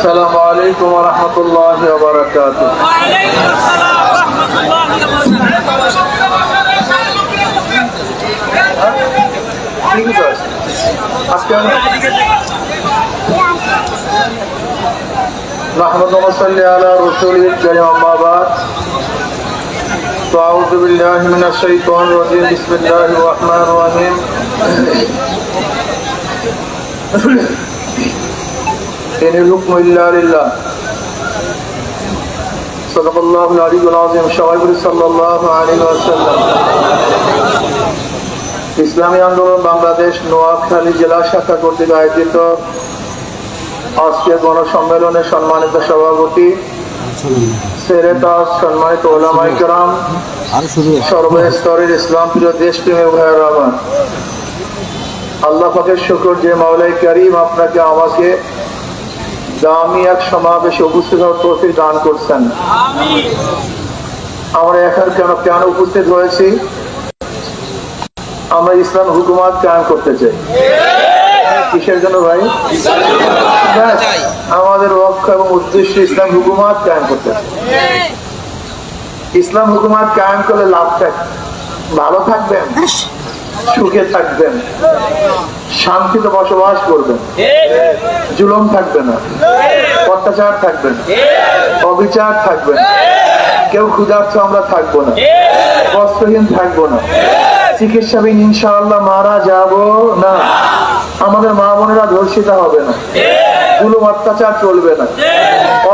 السلام عليكم ورحمة الله وبركاته وعليكم السلام ورحمة الله نحمد ونصلي على رسوله الكريم أما بعد فأعوذ بالله من الشيطان الرجيم بسم الله الرحمن الرحيم إن الحكم إلا لله صدق الله العلي العظيم شعيب صلى الله عليه وسلم ইসলামী আন্দোলন বাংলাদেশ নোয়াখালী জেলা শাখা কর্তৃক আয়োজিত আজকের গণসম্মেলনে সম্মানিত সভাপতি সেরেতাজ সম্মানিত ওলামাই কেরাম সর্বস্তরের ইসলাম প্রিয় দেশপ্রেমী ভাইয়ের আমার আল্লাহ পাকের শুকর যে মাওলাই করিম আপনাকে আমাকে দামি এক সমাবেশে উপস্থিত হওয়ার তৌফিক দান করছেন। আমরা এখন কেন কেন উপস্থিত হয়েছি আমরা ইসলাম হুকুমাত কায়েম করতে চাই। কিসের জন্য ভাই? আমাদের লক্ষ্য এবং উদ্দেশ্য ইসলাম হুকুমাত কায়েম করতে। ইসলাম হুকুমাত কায়েম করলে লাভ থাক ভালো থাকবেন সুখে থাকবেন, শান্তিতে বসবাস করবেন, জুলম থাকবে না, অত্যাচার থাকবে না, অবিচার থাকবে না, কেউ ক্ষুধার্থ আমরা থাকব না বস্ত্রহীন থাকব না, চিকিৎসাবিহীন ইনশাআল্লাহ মারা যাব না, আমাদের মা বোনেরা ধর্ষিত হবে না, জুলুম, অত্যাচার চলবে না,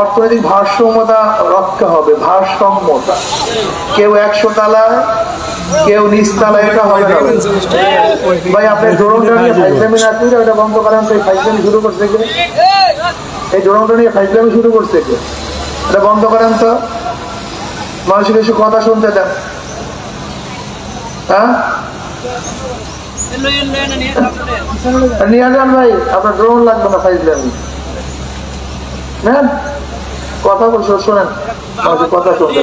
অর্থনৈতিক ভারসাম্যতা রক্ষা হবে, ভারসাম্যতা। কেউ একশো তালায় কেউ নিচ তালায় এটা হবে না ভাই, আপনি ড্রোনটা নিয়ে ফাইজলামি ওটা বন্ধ করেন এই ফাইজলামি শুরু করছে কে? এই ড্রোনটা নিয়ে ফাইজলামি শুরু করছে কে? এটা বন্ধ করেন তো। মানুষের কিছু কথা শুনতে দেন। হ্যাঁ? নিয়ে যান ভাই, আপনার ড্রোন লাগবে না ফাইজলামি কথা বলছো, শোনেন। কথা শুনতে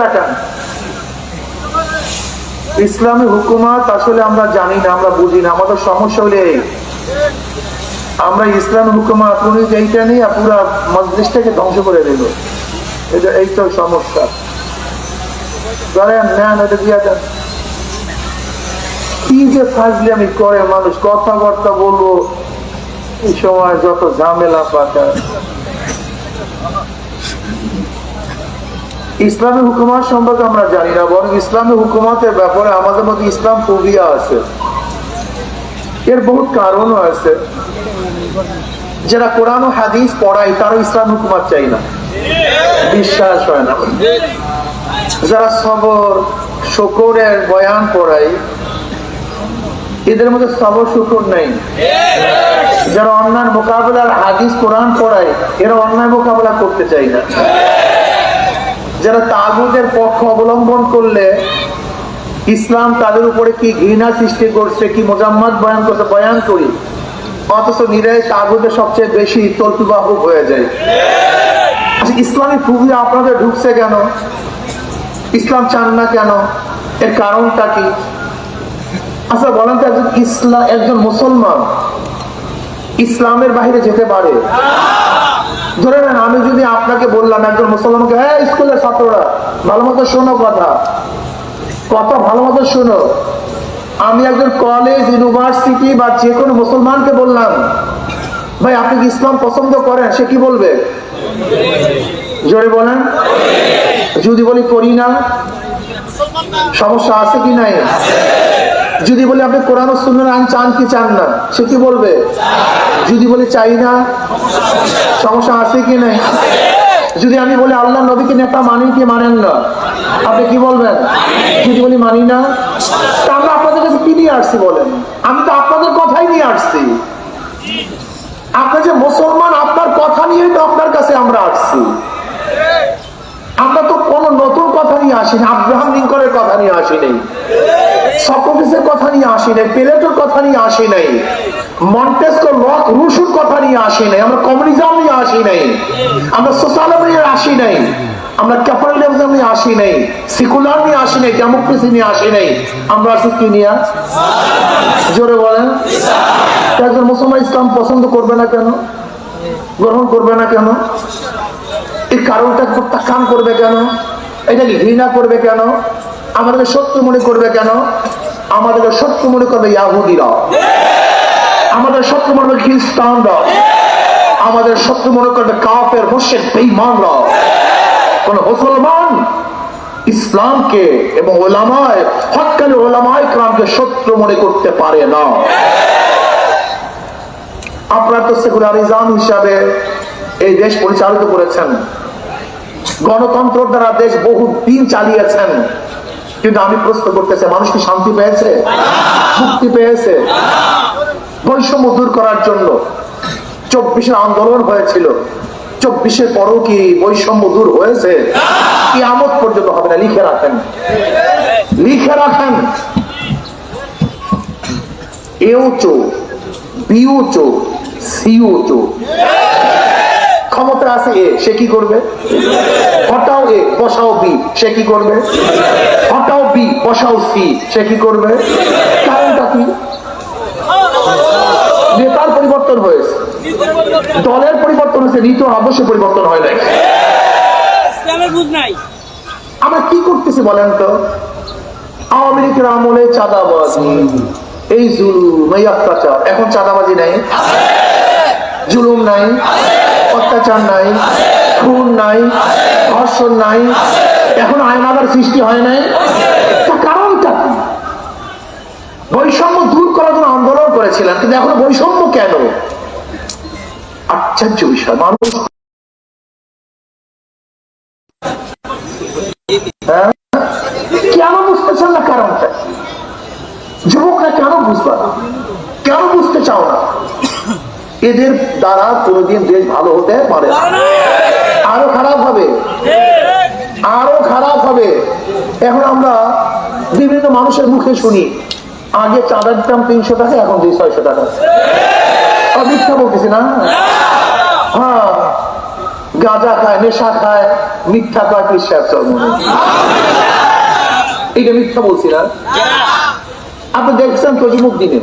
তাকান। ইসলামী হুকুমাত আসলে আমরা জানি না, আমরা বুঝি না, আমাদের সমস্যা হলে আমরা ইসলাম হুকুমাত এইটা নিয়ে পুরো মজলিসটাকে ধ্বংস করে দিল। এটা এই তো সমস্যা কি যে ফাজলি আমি করে মানুষ, কথাবার্তা বলব, এই সময় যত ঝামেলা পাঠায় ইসলামী হুকুমাত সম্পর্কে আমরা জানি না, বরং ইসলামী হুকুমাতের ব্যাপারে আমাদের মধ্যে ইসলাম ফোবিয়া আছে। এর বহুত কারণও আছে। যারা কোরআন ও হাদিস পড়ায়, তারা ইসলাম হুকুমাত চাই না। বিশ্বাস হয় না। যারা সবর, শকরের বয়ান পড়ায়, এদের মধ্যে সবর, শুকর নেই। যারা অন্যায় মোকাবেলার হাদিস, কোরআন পড়ায়, এরা অন্যায় মোকাবেলা করতে চাই না। যারা তাগুদের পক্ষ অবলম্বন করলে ইসলাম তাদের উপরে কি ঘৃণা সৃষ্টি করছে কি মোজাম্মদ বয়ান করছে বয়ান করি। অথচ নিরায় তাগুদের সবচেয়ে বেশি তল্পিবাহক হয়ে যায়। আচ্ছা, ইসলামী খুবই আপনাদের ঢুকছে কেন? ইসলাম চান না কেন? এর কারণটা কি? আচ্ছা বলেন তো একজন ইসলাম একজন মুসলমান ইসলামের বাইরে যেতে পারে। ধরে নেন, আমি যদি আপনাকে বললাম, একজন মুসলমানকে হ্যাঁ স্কুলের ছাত্ররা, ভালো মতো শোনো কথা। কথা ভালো মতো শোনো। আমি একজন কলেজ ইউনিভার্সিটি বা যে কোনো মুসলমানকে বললাম, ভাই, আপনি কি ইসলাম পছন্দ করেন? সে কি বলবে? জোরে বলেন। যদি বলি করি না, সমস্যা আছে কি নাই? যদি বলে আপনি কোরআন ও সুন্নার আইন চান কি চান না, সে কি বলবে? যদি বলে চাই না, সমস্যা আছে কি নাই? যদি আমি বলি আল্লাহ নবীকে নেতা মানেন কি মানেন না, আপনি কি বলবেন? যদি বলি মানি না, তা আমরা আপনাদের কাছে কি নিয়ে আসছি বলেন? আমি তো আপনাদের কথাই নিয়ে আসছি। আপনার যে মুসলমান, আপনার কথা নিয়েই তো আপনার কাছে আমরা আসছি। আমরা তো কোনো নতুন কথা নিয়ে আসিনি, আব্রাহাম লিঙ্কনের কথা নিয়ে আসি নাই সক্রেটিসের কথা নিয়ে আসি নাই, প্লেটোর কথা নিয়ে আসি নাই মন্টেস্কো লক রুশুর কথা নিয়ে আসি নাই, আমরা কমিউনিজম নিয়ে আসি নাই, আমরা সোশ্যালিজম নিয়ে আসি নাই, আমরা ক্যাপিটালিজম নিয়ে আসি নাই, সেকুলার নিয়ে আসি নাই, ডেমোক্রেসি নিয়ে আসি নাই, আমরা আসি কি নিয়ে? জোরে বলেন। একজন মুসলমান ইসলাম পছন্দ করবে না কেন? গ্রহণ করবে না কেন? এই কারণটা প্রত্যাখ্যান করবে কেন? এটাকে ঘৃণা করবে কেন? আমাদেরকে সত্য মনে করবে কেন? আমাদেরকে সত্য মনে করবে ইয়াহুদিরা। আমাদের সত্য মনে করবে খ্রিস্টানরা। আমাদের সত্য মনে করবে কাপের মোশেক বেঈমানরা। কোন মুসলমান ইসলামকে এবং ওলামায় হকালে ওলামায় ক্রামকে শত্রু মনে করতে পারে না। আপনারা তো সেকুলারিজম হিসাবে এই দেশ পরিচালিত করেছেন। গণতন্ত্র দ্বারা দেশ বহু দিন চালিয়েছেন। কিন্তু আমি প্রশ্ন করতেছি, মানুষ কি শান্তি পেয়েছে? মুক্তি পেয়েছে? বৈষম্য দূর করার জন্য চব্বিশের আন্দোলন হয়েছিল। চব্বিশের পরও কি বৈষম্য দূর হয়েছে? কি আমত পর্যন্ত হবে না, লিখে রাখেন। লিখে রাখেন। এও চোখ বিও চোখ সিও চোখ ক্ষমতা আছে এ সে কি করবে? হটাও এ বসাও বি সে কি করবে? হটাও বি বসাও সি সে কি করবে? কারণটা কি? নেতার পরিবর্তন হয়েছে। দলের পরিবর্তন হয়েছে নীতি ও পরিবর্তন হয় নাই। আমরা কি করতেছি বলেন তো? আওয়ামী লীগের আমলে চাঁদাবাজি এই জুলুম এই অত্যাচার। এখন চাঁদাবাজি নাই? জুলুম নাই? অত্যাচার নাই, খুন নাই, ধর্ষণ নাই, এখন আয়নাদার সৃষ্টি হয় নাই কারণটা বৈষম্য দূর করার জন্য আন্দোলন করেছিলেন, কিন্তু এখন বৈষম্য কেন আশ্চর্য বিষয়, মানুষ হ্যাঁ? কেন বুঝতেছেন না কারণটা যুবকরা কেন বুঝবা? কেন বুঝতে চাও না এদের দ্বারা কোনোদিন দেশ ভালো হতে পারে না। আরও খারাপ হবে। আরও খারাপ হবে। এখন আমরা বিভিন্ন মানুষের মুখে শুনি আগে চাঁদা দিতাম তিনশো টাকা এখন দুই ছয়শো টাকা। মিথ্যা বলতেছি না? হ্যাঁ। গাঁজা খায় নেশা খায় মিথ্যা খায় বিশ্বাস চর্ম এইটা মিথ্যা বলছি না। আপনি দেখছেন তজুমুখ দিনে।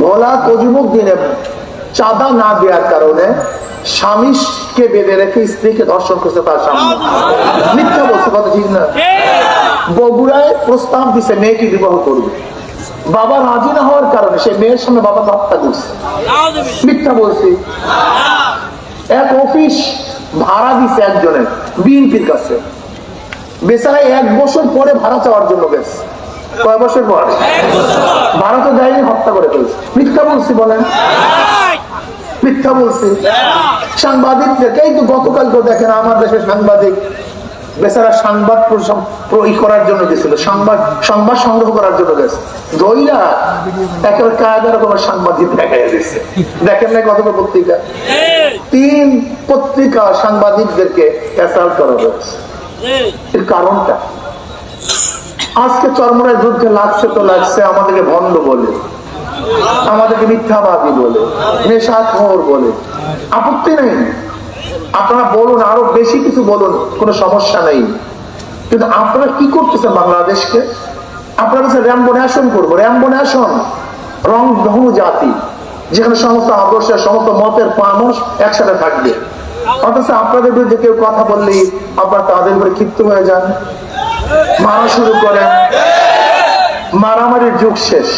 ভোলা তজুমুখ দিনে চাঁদা না দেওয়ার কারণে স্বামীকে বেঁধে রেখে স্ত্রীকে ধর্ষণ করছে তার সামনে মিথ্যা বলছে, কথা ঠিক না। বগুড়ায় প্রস্তাব দিছে, মেয়েকে বিবাহ করবে। বাবা রাজি না হওয়ার কারণে সে মেয়ের সামনে বাবা হত্যা করছে। মিথ্যা বলছি। এক অফিস ভাড়া দিছে একজনের, বিএনপির কাছে। বেচারা এক বছর পরে ভাড়া চাওয়ার জন্য গেছে। কয় বছর পর? ভাড়া তো দেয়নি, হত্যা করে ফেলছে। মিথ্যা বলছি বলেন। মিথ্যা বলছি। সাংবাদিকদেরকে তো দেখেন, আমার দেশের সাংবাদিক বেচারা সংবাদ করার জন্য গেছিল, সংবাদ সংবাদ সংগ্রহ করার জন্য গেছে। দইরা একেবারে কায়দা রকমের সাংবাদিক দেখা দিচ্ছে দেখেন না কত পত্রিকা? তিন পত্রিকা সাংবাদিকদেরকে অ্যাসাল্ট করা হয়েছে। এর কারণটা? আজকে চরমরায় যুদ্ধে লাগছে তো লাগছে, আমাদেরকে ভণ্ড বলে, আমাদেরকে মিথ্যাবাদী বলে, নেশাখোর বলে। আপত্তি নেই। আপনারা বলুন, আরও বেশি কিছু বলুন, কোনো সমস্যা নেই। কিন্তু আপনারা কি করতেছেন বাংলাদেশকে? আপনারা কাছে র্যাম্বো ন্যাশন করব। র্যাম্বো ন্যাশন রং বহু জাতি, যেখানে সমস্ত আদর্শের সমস্ত মতের মানুষ একসাথে থাকবে। অথচ আপনাদের বিরুদ্ধে কেউ কথা বললেই আপনার তাদের উপরে ক্ষিপ্ত হয়ে যান। মারা শুরু করেন। মারামারির যুগ শেষ।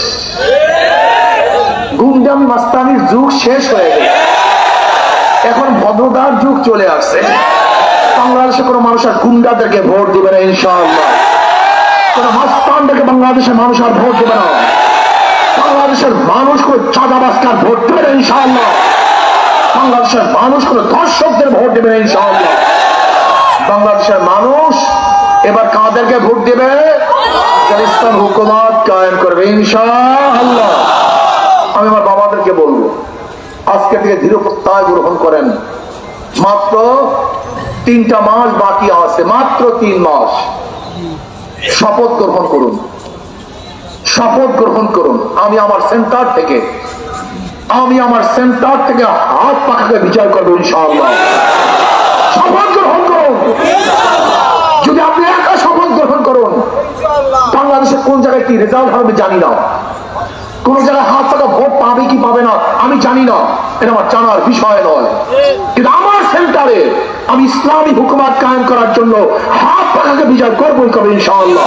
গুন্ডাম মাস্তানির যুগ শেষ হয়ে গেছে। এখন ভদ্রতার যুগ চলে আসছে। বাংলাদেশে কোনো মানুষ আর গুন্ডাদেরকে ভোট দিবে না, ইনশাআল্লাহ। কোন মাস্তানদেরকে বাংলাদেশের মানুষ আর ভোট দেবে না। বাংলাদেশের মানুষ কোনো চাঁদাবাসকার ভোট দেবে না, ইনশাআল্লাহ। বাংলাদেশের মানুষ কোনো দর্শকদের ভোট দেবে না, ইনশাআল্লাহ। বাংলাদেশের মানুষ এবার কাদেরকে ভোট দিবে? ইসলাম হুকুমত কায়েম করবে, ইনশাআল্লাহ। আমি আমার বাবাদেরকে বলব, আজকে থেকে দৃঢ় প্রত্যয় গ্রহণ করেন। মাত্র তিনটা মাস বাকি আছে, মাত্র তিন মাস। শপথ গ্রহণ করুন। শপথ গ্রহণ করুন। আমি আমার সেন্টার থেকে, আমি আমার সেন্টার থেকে হাত পাখাকে বিচার করব, ইনশাআল্লাহ। শপথ গ্রহণ করুন যদি আপনি একা শপথ গ্রহণ করুন বাংলাদেশে কোন জায়গায় কি রেজাল্ট হবে জানি না। কোন জায়গায় হাত পাকা ভোট পাবে কি পাবে না আমি জানি না। এটা আমার জানার বিষয় নয়। কিন্তু আমার সেন্টারে আমি ইসলামী হুকুমাত কায়েম করার জন্য হাত বিজয় করবই করব ইনশাআল্লাহ।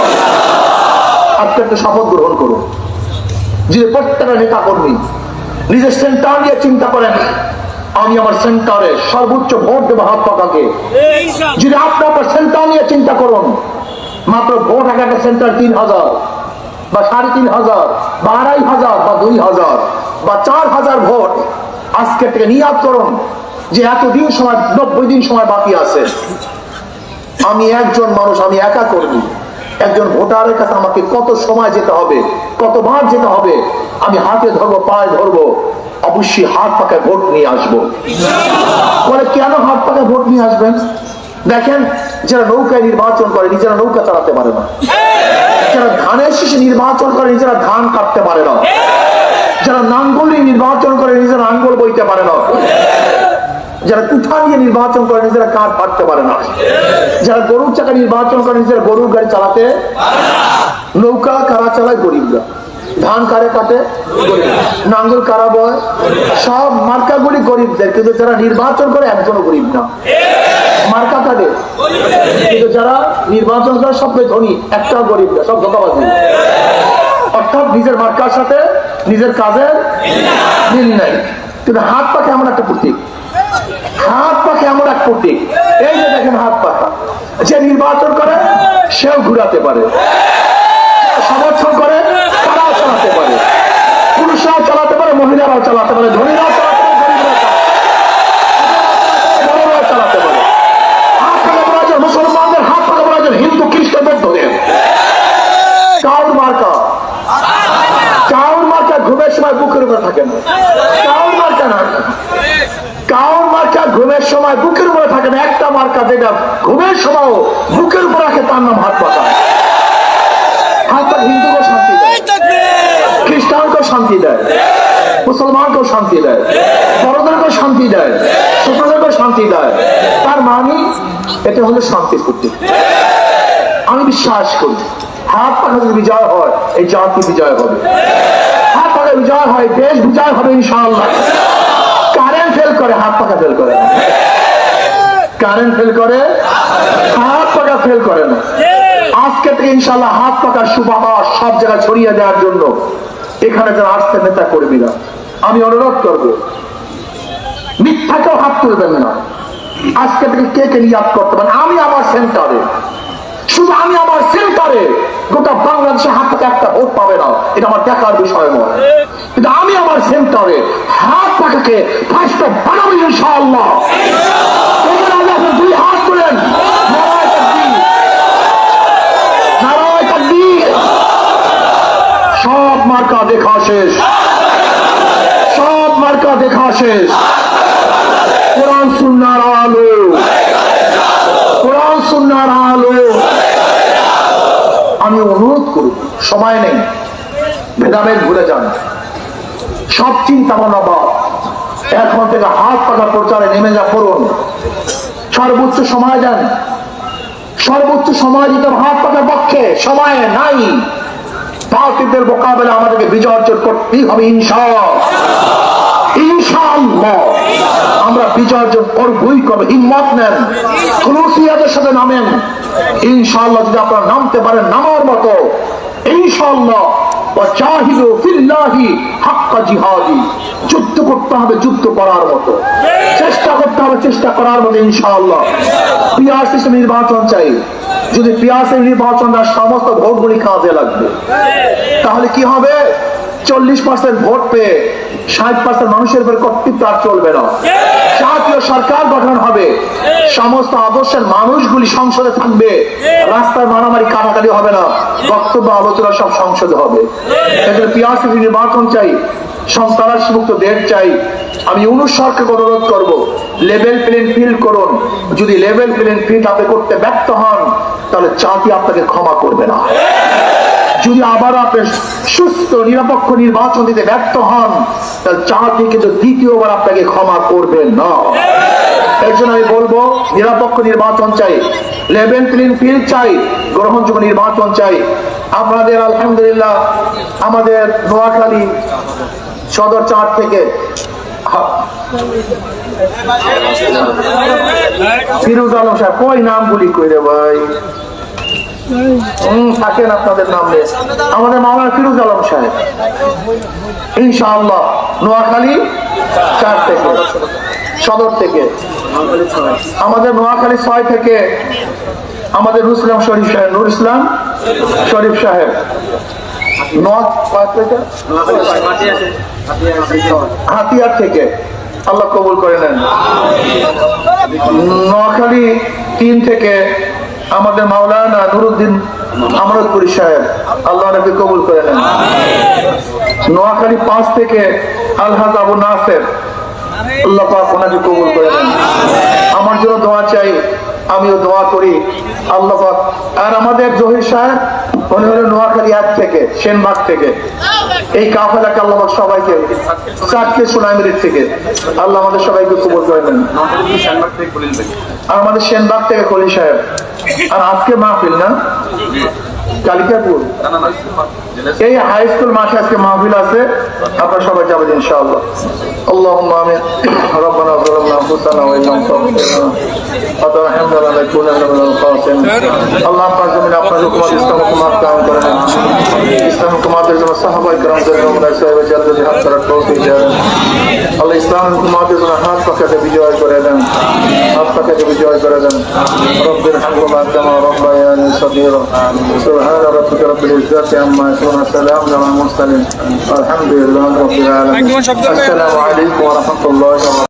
আজকে একটা শপথ গ্রহণ করুন। যে প্রত্যেকটা নেতা কর্মী নিজের সেন্টার নিয়ে চিন্তা করেন আমি আমার সেন্টারে সর্বোচ্চ ভোট দেবো হাত পাকাকে যদি আপনি আপনার সেন্টার নিয়ে চিন্তা করুন মাত্র ভোট একটা সেন্টার তিন হাজার, বা সাড়ে তিন হাজার, বা আড়াই হাজার, বা দুই হাজার, বা চার হাজার ভোট আজকে থেকে নিয়াদ করুন, যে এতদিন সময়, নব্বই দিন সময় বাকি আছে। আমি একজন মানুষ, আমি একা কর্মী। একজন ভোটারের কাছে আমাকে কত সময় যেতে হবে, কতবার যেতে হবে, আমি হাতে ধরবো, পায়ে ধরবো, অবশ্যই হাত পাকায় ভোট নিয়ে আসব। বলে, কেন হাত পাকায় ভোট নিয়ে আসবেন? দেখেন, যারা নৌকায় নির্বাচন করে, নিজেরা নৌকা চালাতে পারে না। যারা ধানের শেষে নির্বাচন করে, নিজেরা ধান কাটতে পারে না। যারা নাঙ্গলি নির্বাচন করে, নিজেরা নাঙ্গল বইতে পারে না। যারা কুঠা নিয়ে নির্বাচন করে, নিজেরা কাঠ পাটতে পারে না। যারা গরুর চাকা নির্বাচন করে, নিজেরা গরুর গাড়ি চালাতে নৌকা কারা চালায়? গরিবরা। ধান কারে কাটে। নাঙ্গল কারা বয়, সব মার্কাগুলি গরিবদের, কিন্তু যারা নির্বাচন করে একজনও গরিব না। মার্কা কাটে কিন্তু যারা নির্বাচন করে সবচেয়ে ধনী, একটাও গরিব না, সব ধোকাবাজি। অর্থাৎ নিজের মার্কার সাথে নিজের কাজের মিল নাই। কিন্তু হাত পাখে এমন একটা প্রতীক? হাত পাখে এমন এক প্রতীক? এই যে দেখেন হাত পাখা যে নির্বাচন করে, সেও ঘুরাতে পারে। সমর্থন করে চালাতে পারে। পুরুষরাও চালাতে পারে, মহিলারাও চালাতে পারে, ধনীরাও হিন্দু ঘুমের সময় বুকের উপরে থাকে না। একটা মার্কা যেটা ঘুমের সময় বুকের উপরে রাখে, তার নাম হাত পাতা হাত হিন্দুকেও শান্তি খ্রিস্টানকেও শান্তি দেয়। মুসলমানকেও শান্তি দেয়। বড়দেরকেও শান্তি দেয়। ছোটদেরকেও শান্তি দেয়। তার মানে এটা হলো শান্তির প্রতীক। আমি বিশ্বাস করি, হাত পাখা যদি বিজয় হয়, এই জাতি বিজয় হবে। হাত পাখা বিজয় হয়, দেশ বিজয় হবে, ইনশাআল্লাহ। কারেন্ট ফেল করে, হাত পাখা ফেল করে কারেন্ট ফেল করে, হাত পাখা ফেল করে না। আজকে থেকে ইনশাআল্লাহ হাত পাকার সুবাবাস সব জায়গায় ছড়িয়ে দেওয়ার জন্য। এখানে যারা আসছে নেতা কর্মীরা, আমি অনুরোধ করব, মিথ্যাকেও হাত তুলবেন না। আজকে থেকে কে কে নিয়াদ করতে পারেন? আমি আমার সেন্টারে। শুধু আমি আমার সেন্টারে, গোটা বাংলাদেশে হাত থেকে একটা ভোট পাবে না। এটা আমার দেখার বিষয় নয়। কিন্তু আমি আমার সেন্টারে হাত পাখাকে ফার্স্ট বানাবো ইনশাআল্লাহ। দুই হাত তোলেন নারায় তাকবীর। নারায় তাকবীর। সব মার্কা দেখা শেষ। সব মার্কা দেখা শেষ। কোরআন সুন্নার আলো। কোরআন সুন্নার আলো। আমি অনুরোধ করব, সময় নেই। ভেদাভেদ ভুলে যান। সব চিন্তা ভাবনা বাদ এখন থেকে হাত পাকা প্রচারে নেমে যা করুন সর্বোচ্চ সময় দেন। সর্বোচ্চ সময় দিতে হাত পাকার পক্ষে। সময় নাই। বাতিলদের মোকাবেলা আমাদেরকে বিজয় অর্জন করতেই হবে আমরা বিজয় অর্জন করবই করব। নেন সাথে নামেন। ইনশাআল্লাহ যদি আপনারা নামতে পারেন, নামার মতো। ইনশাআল্লাহ। যুদ্ধ করতে হবে, যুদ্ধ করার মতো। চেষ্টা করতে হবে, চেষ্টা করার মতো নির্বাচন চাই। যদি সমস্ত ভোটগুলি কাজে লাগবে, তাহলে কি হবে? চল্লিশ পার্সেন্ট ভোট পেয়ে ষাট পার্সেন্ট মানুষের উপর কর্তৃত্ব আর চলবে না। জাতীয় সরকার গঠন হবে। সমস্ত আদর্শের মানুষগুলি সংসদে থাকবে। রাস্তায় মারামারি কাটাকাটি হবে না। বক্তব্য, আলোচনা সব সংসদে হবে। এদের পিয়াসি নির্বাচন চাই। দেশ চাই। আমি অনু সরকারকে অনুরোধ করব, লেভেল প্লেন ফিল্ড করুন। যদি লেভেল প্লেন ফিল্ড আপনি করতে ব্যর্থ হন, তাহলে জাতি আপনাকে ক্ষমা করবে না। যদি আবার আপনি সুস্থ, নিরপেক্ষ নির্বাচন দিতে ব্যর্থ হন, তাহলে জাতি কিন্তু দ্বিতীয়বার আপনাকে ক্ষমা করবে না। এর জন্য আমি বলব, নিরপেক্ষ নির্বাচন চাই লেভেল ক্লিন ফিল্ড চাই, গ্রহণযোগ্য নির্বাচন চাই। আপনাদের, আলহামদুলিল্লাহ, আমাদের নোয়াখালী সদর চার থেকে ফিরোজ আলম সাহেব, কই নাম নামগুলি কইরে ভাই? হম থাকেন আপনাদের নাম। নিয়ে আমাদের মাওলানা ফিরুজ আলম সাহেব। ইনশাআল্লাহ, নোয়াখালী চার থেকে, সদর থেকে। আমাদের নোয়াখালী ছয় থেকে আমাদের নুর ইসলাম শরীফ সাহেব নুর ইসলাম শরীফ সাহেব? হাতিয়ার থেকে। আল্লাহ কবুল করে নেন। নোয়াখালী তিন থেকে আমাদের মাওলানা নুরুদ্দিন আমরতপুরি সাহেব, আল্লাহ নবী কবুল করে নেন। নোয়াখালী পাঁচ থেকে আলহাজ আবু নাসের কবুল করে নেন। আমার জন্য দোয়া চাই, আমিও দোয়া করি, আল্লাহ আর আমাদের জহির সাহেব, উনি হলেন নোয়াখালী এক থেকে, সেনবাগ থেকে। এই কাফেলাকে আল্লাহ সবাইকে চারটে সোনাইমিরির থেকে আল্লাহ আমাদের সবাইকে কবর করে নেন। আর আমাদের সেনবাগ থেকে খলি সাহেব। আর আজকে মাহফিল না? কালিকাপুর? এই হাই স্কুল মাসে আজকে মাহফিল আছে। আপনারা সবাই যাবেন ইনশাআল্লাহ। اللهم امين ربنا ظلمنا انفسنا وان لم تغفر وترحمنا لنكونن من الخاسرين اللهم ارزقنا আপনার হুকুমত ইসলাম হুকুমত কায়েম করেন। ইসলাম হুকুমতের জন্য সাহাবা کرامদের জন্য আমরা সাহেবের জন্য জিহাদ করার তৌফিক দেন। আল্লাহ ইসলাম হুকুমতের জন্য হাত পাকাতে বিজয় করে দেন। হাত পাকাতে বিজয় করে দেন। রব্বির হামহুমা কামা রব্বায়ানি سبحان ربك رب العزة عما يصفون السلام على المرسلين. الحمد لله رب العالمين. السلام عليكم ورحمة الله وبركاته.